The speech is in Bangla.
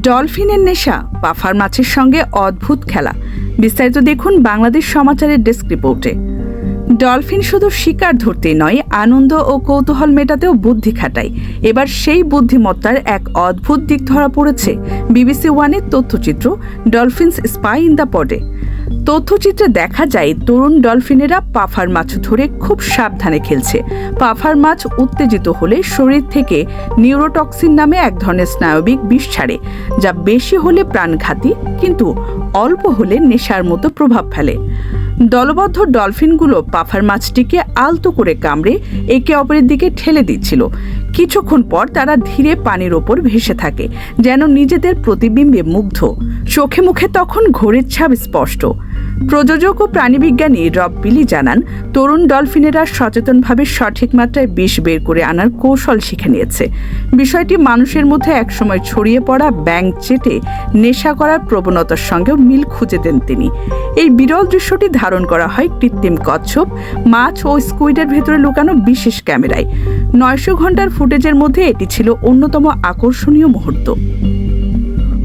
ডলফিনের নেশা, পাফার মাছের সঙ্গে অদ্ভুত খেলা। বিস্তারিত দেখুন বাংলাদেশ সমাচারের ডেস্ক রিপোর্টে। ডলফিন শুধু শিকার ধরতেই নয়, আনন্দ ও কৌতূহল মেটাতেও বুদ্ধি খাটায়। এবার সেই বুদ্ধিমত্তার এক অদ্ভুত দিক ধরা পড়েছে বিবিসি ওয়ানের তথ্যচিত্র ডলফিনস স্পাই ইন দ্য পডে। তথ্যচিত্রে দেখা যায়, তরুণ ডলফিনেরা পাফার মাছ ধরে খুব সাবধানে খেলছে। পাফার মাছ উত্তেজিত হলে শরীর থেকে নিউরোটক্সিন নামে এক ধরনের স্নায়বিক বিষ ছাড়ে, যা বেশি হলে প্রাণঘাতী, কিন্তু অল্প হলে নেশার মতো প্রভাব ফেলে। দলবদ্ধ ডলফিনগুলো পাফার মাছটিকে আলতো করে কামড়ে একে অপরের দিকে ঠেলে দিচ্ছিল। কিছুক্ষণ পর তারা ধীরে পানির ওপর ভেসে থাকে, যেন নিজেদের প্রতিবিম্বে মুগ্ধ। চোখে মুখে তখন ঘোরের ছাপ স্পষ্ট। প্রযোজক ও প্রাণীবিজ্ঞানী রব বিলি জানান, তরুণ ডলফিনেরা সচেতনভাবে সঠিক মাত্রায় বিষ বের করে আনার কৌশল শিখে নিয়েছে। বিষয়টি মানুষের মধ্যে একসময় ছড়িয়ে পড়া ব্যাং চেটে নেশা করার প্রবণতার সঙ্গেও মিল খুঁজে দেন তিনি। এই বিরল দৃশ্যটি ধারণ করা হয় কৃত্রিম কচ্ছপ, মাছ ও স্কুইডের ভেতরে লুকানো বিশেষ ক্যামেরায়। নয়শো ঘণ্টার ফুটেজের মধ্যে এটি ছিল অন্যতম আকর্ষণীয় মুহূর্ত।